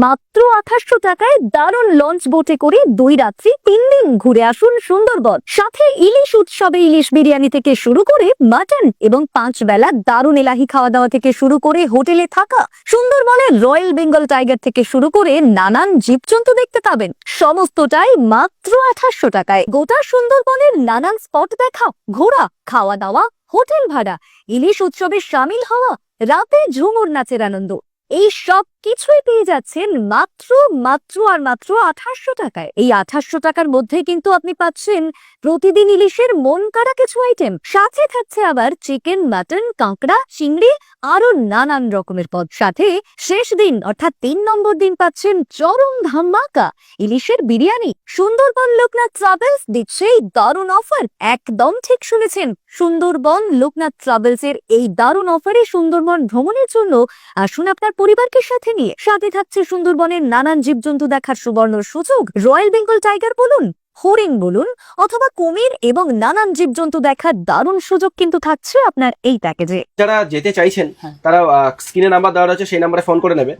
মাত্র আঠাশশো টাকায় দারুণ লঞ্চ বোটে করে দুই রাত্রি তিন দিন ঘুরে আসুন সুন্দরবন। সাথে ইলিশ উৎসবে ইলিশ বিরিয়ানি থেকে শুরু করে মাটন এবং পাঁচ বেলা দারুণ এলাহি খাওয়া দাওয়া থেকে শুরু করে হোটেলে থাকা সুন্দরবনের রয়্যাল বেঙ্গল টাইগার থেকে শুরু করে নানান জীবজন্তু দেখতে পাবেন। সমস্তটাই মাত্র আঠাশশো টাকায়। গোটা সুন্দরবনের নানান স্পট দেখা, ঘোরা খাওয়া দাওয়া হোটেল ভাড়া, ইলিশ উৎসবে সামিল হওয়া, রাতে ঝুমুর নাচের আনন্দ। এই সব কিছুই পেয়ে যাচ্ছেন মাত্র মাত্র আর মাত্র আঠাশশো টাকায়। এই আঠাশশো টাকার মধ্যে কিন্তু আপনি পাচ্ছেন প্রতিদিন ইলিশের মন কাড়া কিছু আইটেম সাথে থাকছে আবার চিকেন মাটন কাঁকড়া, চিংড়ি আরও নানান রকমের পদ। সাথে শেষ দিন, অর্থাৎ তিন নম্বর দিন পাচ্ছেন চরম ধামাকা ইলিশের বিরিয়ানি। সুন্দরবন লোকনাথ ট্রাভেলস দিচ্ছে এই দারুণ অফার একদম ঠিক শুনেছেন। সুন্দরবন লোকনাথ ট্রাভেলস এর এই দারুণ অফারে সুন্দরবন ভ্রমণের জন্য আসুন আপনার পরিবারকে সাথে নিয়ে। সাথে থাকছে সুন্দরবনের নানান জীবজন্তু দেখার সুবর্ণ সুযোগ। রয়্যাল বেঙ্গল টাইগার বলুন হরিণ বলুন অথবা কুমির এবং নানান জীবজন্তু দেখার দারুণ সুযোগ কিন্তু থাকছে আপনার এই প্যাকেজে যারা যেতে চাইছেন হ্যাঁ। তারা স্ক্রিনে নাম্বার দেওয়া রয়েছে সেই নাম্বারে ফোন করে নেবে।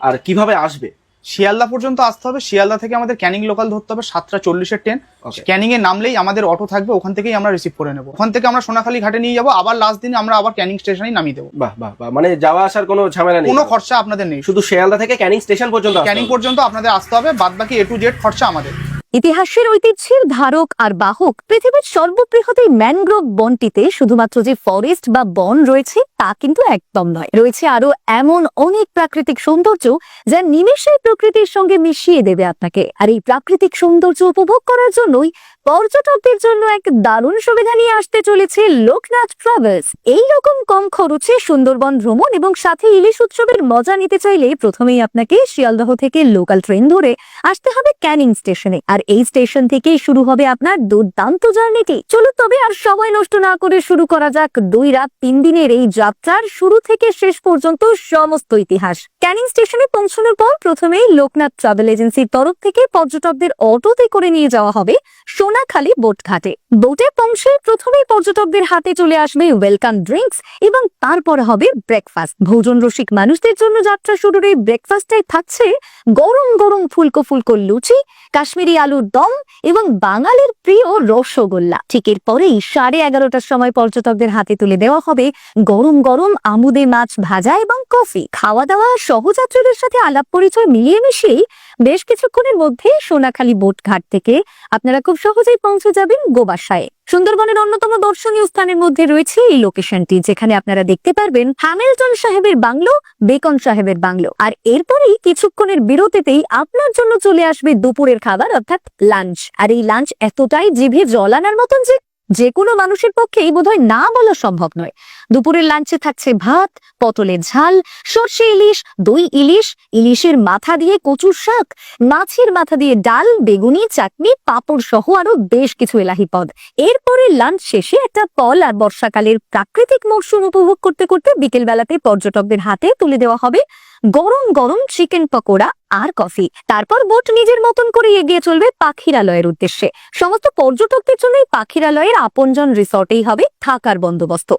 আর কীভাবে আসবে? শিয়ালদা পর্যন্ত আসতে হবে। শিয়ালদা থেকে আমাদের ক্যানিং লোকাল ধরতে হবে সাতটা চল্লিশের ট্রেন। ক্যানিং এ নামলেই আমাদের অটো থাকবে ওখান থেকেই আমরা রিসিভ করে নেব। ওখান থেকে আমরা সোনাখালী ঘাটে নিয়ে যাব আবার লাস্ট দিন আমরা আবার ক্যানিং স্টেশনে নামিয়ে দেবো। বাহ বাহ বাহ মানে যাওয়া আসার কোনো ঝামেলা নেই। কোনো খরচা আপনাদের নেই। শুধু শিয়ালদা থেকে ক্যানিং স্টেশন পর্যন্ত ক্যানিং পর্যন্ত আপনাদের আসতে হবে বাদ বাকি এ টু জেড খরচা আমাদের। ইতিহাসের ঐতিহ্যের ধারক আর বাহক পৃথিবীর সর্ববৃহৎ এই ম্যানগ্রোভ বনটিতে শুধুমাত্র যে ফরেস্ট বা বন রয়েছে, তা কিন্তু একদম নয়। রয়েছে আরও এমন অনেক প্রাকৃতিক সৌন্দর্য যা নিমেষে প্রকৃতির সঙ্গে মিশিয়ে দেবে আপনাকে। আর এই প্রাকৃতিক সৌন্দর্য উপভোগ করার জন্যই পর্যটকদের জন্য এক দারুণ সুবিধা নিয়ে আসতে চলেছে লোকনাথ ট্রাভেলস এই রকম কম খরচে সুন্দরবন ভ্রমণ এবং সাথে ইলিশ উৎসবের মজা নিতে চাইলে প্রথমেই আপনাকে শিয়ালদহ থেকে লোকাল ট্রেন ধরে আসতে হবে ক্যানিং স্টেশনে। আর এই স্টেশন থেকেই শুরু হবে আপনার দুর্দান্ত জার্নিটি। চলুন তবে আর সময় নষ্ট না করে শুরু করা যাক দুই রাত তিন দিনের এই যাত্রার শুরু থেকে শেষ পর্যন্ত সমস্ত ইতিহাস। ক্যানিং স্টেশনে পৌঁছানোর পর প্রথমেই লোকনাথ ট্রাভেল এজেন্সির তরফ থেকে পর্যটকদের অটোতে করে নিয়ে যাওয়া হবে সোনাখালী বোট ঘাটে বোটে পৌঁছে প্রথমেই পর্যটকদের হাতে চলে আসবে ওয়েলকাম ড্রিঙ্কস এবং তারপর হবে ব্রেকফাস্ট। ভোজন রসিক মানুষদের জন্য যাত্রা শুরুর এই ব্রেকফাস্টে থাকছে গরম গরম ফুলকো ফুলকো লুচি, কাশ্মীরি আলুর দম এবং বাঙালির প্রিয় রসগোল্লা। ঠিক এরপরেই সাড়ে এগারোটার সময় পর্যটকদের হাতে তুলে দেওয়া হবে গরম গরম আমুদে মাছ ভাজা এবং কফি। খাওয়া দাওয়া সহযাত্রীদের সাথে আলাপ পরিচয় মিলিয়ে মিশিয়েই বেশ কিছুক্ষণের মধ্যে সোনাখালী বোট ঘাট থেকে আপনারা খুব সহজেই পৌঁছে যাবেন গোবাসায়। সুন্দরবনের অন্যতম দর্শনীয় স্থানের মধ্যে রয়েছে এই লোকেশনটি যেখানে আপনারা দেখতে পারবেন হ্যামিল্টন সাহেবের বাংলো, বেকন সাহেবের বাংলো। আর এরপরেই কিছুক্ষণের বিরতিতেই আপনার জন্য চলে আসবে দুপুরের খাবার, অর্থাৎ লাঞ্চ আর এই লাঞ্চ এতটাই জিভে জল আনার মতন যে যে কোনো মানুষের পক্ষেই বোধহয় না বলা সম্ভব নয়। দুপুরের লাঞ্চে থাকছে ভাত, পটলের ঝাল, সর্ষে ইলিশ, দই ইলিশ, ইলিশের মাথা দিয়ে কচুর শাক, মাছের মাথা দিয়ে ডাল, বেগুনি, চাটনি, পাঁপড় সহ আরও বেশ কিছু এলাহি পদ। এরপরে লাঞ্চ শেষে একটা ফল আর বর্ষাকালের প্রাকৃতিক মরশুম উপভোগ করতে করতে বিকেল বেলাতে পর্যটকদের হাতে তুলে দেওয়া হবে গরম গরম চিকেন পকোড়া আর কফি। তারপর বোট নিজের মতন করে এগিয়ে চলবে পাখিরালয়ের উদ্দেশ্যে। সমস্ত পর্যটকদের জন্য পাখিরালয়ের আপনজন রিসর্টেই হবে থাকার বন্দোবস্ত।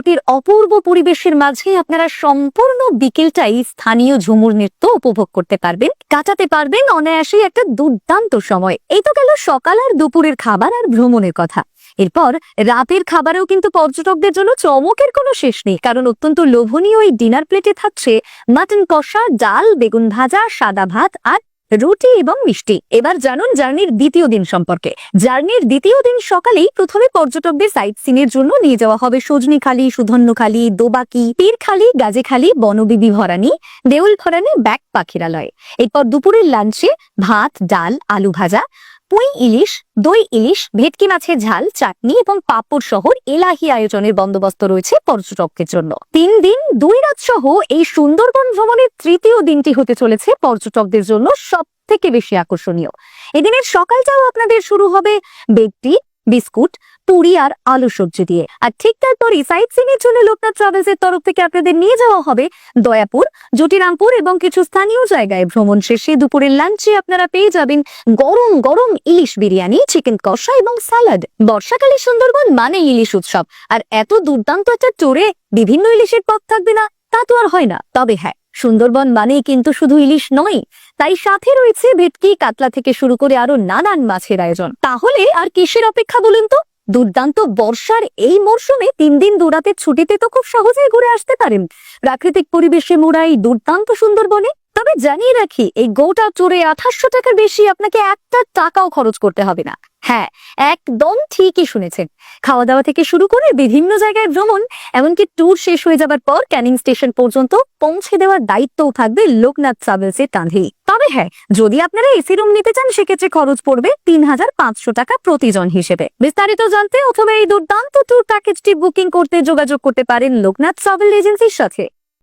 রিসর্টের অপূর্ব পরিবেশের মাঝে আপনারা সম্পূর্ণ বিকেলটাই স্থানীয় ঝুমুর নৃত্য উপভোগ করতে পারবেন, কাটাতে পারবেন অনায়াসে একটা দুর্দান্ত সময়। এই তো গেল সকাল আর দুপুরের খাবার আর ভ্রমণের কথা। এরপর রাতের খাবারেও কিন্তু পর্যটকদের জন্য চমকের কোনো শেষ নেই, কারণ অত্যন্ত লোভনীয় এই ডিনার প্লেটে থাকছে মাটন কষা, ডাল, বেগুন ভাজা, সাদা ভাত আর রুটি এবং মিষ্টি। এবার জানুন জার্নির দ্বিতীয় দিন সম্পর্কে। জার্নির দ্বিতীয় দিন সকালেই প্রথমে পর্যটকদের সাইট সিনের জন্য নিয়ে যাওয়া হবে সজনীখালী সুধন্যখালী দোবাকি পীরখালি গাজেখালি বনবিবি ভরানি, দেউল ভরানি, ব্যাক পাখিরালয়। এরপর দুপুরের লাঞ্চে ভাত, ডাল, আলু ভাজা পুঁই ইলিশ, দই ইলিশ, ভেটকি মাছের ঝাল, চাটনি এবং পাপড় শহর এলাহি আয়োজনের বন্দোবস্ত রয়েছে পর্যটকদের জন্য। তিন দিন, দুই রাত সহ এই সুন্দরবন ভ্রমণের তৃতীয় দিনটি হতে চলেছে পর্যটকদের জন্য সব থেকে বেশি আকর্ষণীয়। এদিনের সকালটাও আপনাদের শুরু হবে বেগটি, বিস্কুট পুরি আর আলু সবজি দিয়ে। আর ঠিক তারপরই সাইট সিং এর জন্য লোকনাথ ট্রাভেলস এর তরফ থেকে আপনাদের নিয়ে যাওয়া হবে দয়াপুর, জটিরামপুর এবং কিছু স্থানীয় জায়গায়। ভ্রমণ শেষে দুপুরের লাঞ্চে আপনারা পেয়ে যাবেন গরম গরম ইলিশ বিরিয়ানি চিকেন কষা এবং সালাড বর্ষাকালে সুন্দরবন মানে ইলিশ উৎসব। আর এত দুর্দান্ত একটা টোরে বিভিন্ন ইলিশের পথ থাকবে না, তা তো আর হয় না। তবে হ্যাঁ সুন্দরবন মানেই কিন্তু শুধু ইলিশ নয়, তাই সাথে রয়েছে ভেটকি, কাতলা থেকে শুরু করে আরও নানান মাছের আয়োজন। তাহলে আর কিসের অপেক্ষা বলুন তো? দুর্দান্ত বর্ষার এই মরশুমে তিন দিন দুরাতের ছুটিতে তো খুব সহজেই ঘুরে আসতে পারেন। প্রাকৃতিক পরিবেশে মোড়া এই দুর্দান্ত সুন্দরবনে তবে জানিয়ে রাখি, এই গোটা চড়ে আঠাশশো টাকার বেশি আপনাকে একটা টাকাও খরচ করতে হবে না। হ্যাঁ একদম ঠিকই শুনেছেন। খাওয়া দাওয়া থেকে শুরু করে বিভিন্ন জায়গায় ভ্রমণ, এমনকি ট্যুর শেষ হয়ে যাবার পর ক্যানিং স্টেশন পর্যন্ত পৌঁছে দেওয়ার দায়িত্বও থাকবে লোকনাথ ট্রাভেলসের কাঁধেই তবে হ্যাঁ যদি আপনারা এসি রুম নিতে চান, সেক্ষেত্রে খরচ পড়বে তিন হাজার পাঁচশো টাকা প্রতিজন হিসেবে। বিস্তারিত জানতে অথবা এই দুর্দান্ত ট্যুর প্যাকেজটি বুকিং করতে যোগাযোগ করতে পারেন লোকনাথ ট্রাভেল এজেন্সির সাথে।